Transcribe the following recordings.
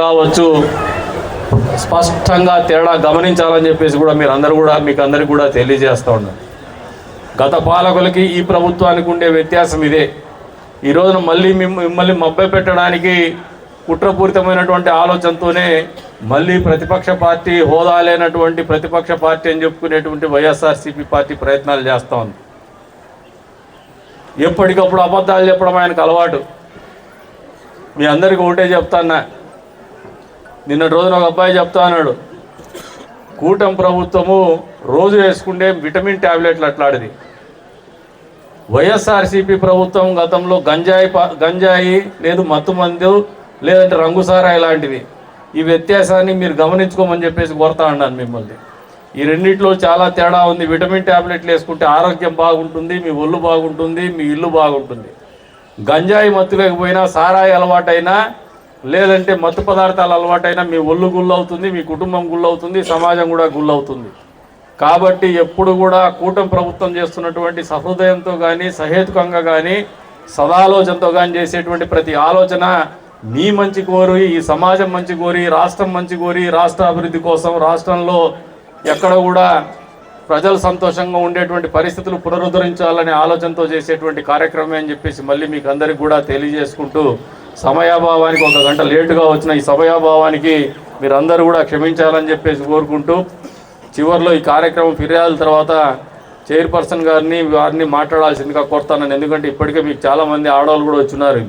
కావచ్చు. స్పష్టంగా తేడా గమనించాలని చెప్పేసి కూడా మీరు అందరూ కూడా మీకు అందరికి కూడా తెలియజేస్తూ ఉన్నారు గత పాలకులకి ఈ ప్రభుత్వానికి ఉండే వ్యత్యాసం ఇదే. ఈ రోజున మళ్ళీ మిమ్మల్ని మభ్య పెట్టడానికి కుట్రపూరితమైనటువంటి ఆలోచనతోనే మళ్ళీ ప్రతిపక్ష పార్టీ హోదా లేనటువంటి ప్రతిపక్ష పార్టీ అని చెప్పుకునేటువంటి వైఎస్ఆర్సీపీ పార్టీ ప్రయత్నాలు చేస్తూ ఉంది. ఎప్పటికప్పుడు అబద్ధాలు చెప్పడం ఆయనకు అలవాటు. మీ అందరికీ ఒకటే చెప్తాన్నా. నిన్న రోజున ఒక అబ్బాయి చెప్తా అన్నాడు కూటమి ప్రభుత్వము రోజు వేసుకుంటే విటమిన్ ట్యాబ్లెట్లు అట్లాడిది. వైఎస్ఆర్సీపీ ప్రభుత్వం గతంలో గంజాయి గంజాయి లేదు మత్తు మందు లేదంటే రంగుసారా ఇలాంటివి ఈ వ్యత్యాసాన్ని మీరు గమనించుకోమని చెప్పేసి కోరుతా ఉన్నాను మిమ్మల్ని. ఈ రెండిట్లో చాలా తేడా ఉంది. విటమిన్ ట్యాబ్లెట్లు వేసుకుంటే ఆరోగ్యం బాగుంటుంది మీ ఒళ్ళు బాగుంటుంది మీ ఇల్లు బాగుంటుంది. గంజాయి మత్తు లేకపోయినా సారాయి అలవాటైనా లేదంటే మత్తు పదార్థాలు అలవాటైనా మీ ఒళ్ళు గుల్లవుతుంది మీ కుటుంబం గుళ్ళవుతుంది సమాజం కూడా గుళ్ళవుతుంది కాబట్టి ఎప్పుడు కూడా కూటమి ప్రభుత్వం చేస్తున్నటువంటి సహృదయంతో కానీ సహేతుకంగా కానీ సదాలోచనతో కానీ చేసేటువంటి ప్రతి ఆలోచన మీ మంచి కోరి ఈ సమాజం మంచి కోరి రాష్ట్రం మంచి కోరి రాష్ట్ర అభివృద్ధి కోసం రాష్ట్రంలో ఎక్కడ కూడా ప్రజలు సంతోషంగా ఉండేటువంటి పరిస్థితులు పునరుద్ధరించాలనే ఆలోచనతో చేసేటువంటి కార్యక్రమం అని చెప్పేసి మళ్ళీ మీకు అందరికి కూడా తెలియజేసుకుంటూ సమయాభావానికి ఒక గంట లేటుగా వచ్చిన ఈ సమయాభావానికి మీరందరూ కూడా క్షమించాలని చెప్పేసి కోరుకుంటూ చివరిలో ఈ కార్యక్రమం ఫిర్యాదుల తర్వాత చైర్పర్సన్ గారిని వారిని మాట్లాడాల్సిందిగా కోరుతానని ఎందుకంటే ఇప్పటికే మీకు చాలామంది ఆడవాళ్ళు కూడా వచ్చిన్నారు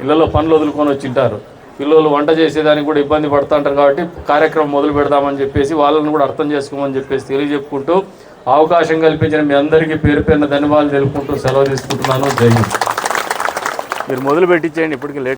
ఇళ్ళలో పనులు వదులుకొని వచ్చింటారు పిల్లలు వంట చేసేదానికి కూడా ఇబ్బంది పడుతుంటారు కాబట్టి కార్యక్రమం మొదలు పెడదామని చెప్పేసి వాళ్ళని కూడా అర్థం చేసుకోమని చెప్పేసి తెలియజెప్పుకుంటూ అవకాశం కల్పించిన మీ అందరికీ పేరు పేరున ధన్యవాదాలు తెలుపుకుంటూ సెలవు తీసుకుంటున్నాను. జై మీరు మొదలు పెట్టించేయండి ఇప్పటికి లేట్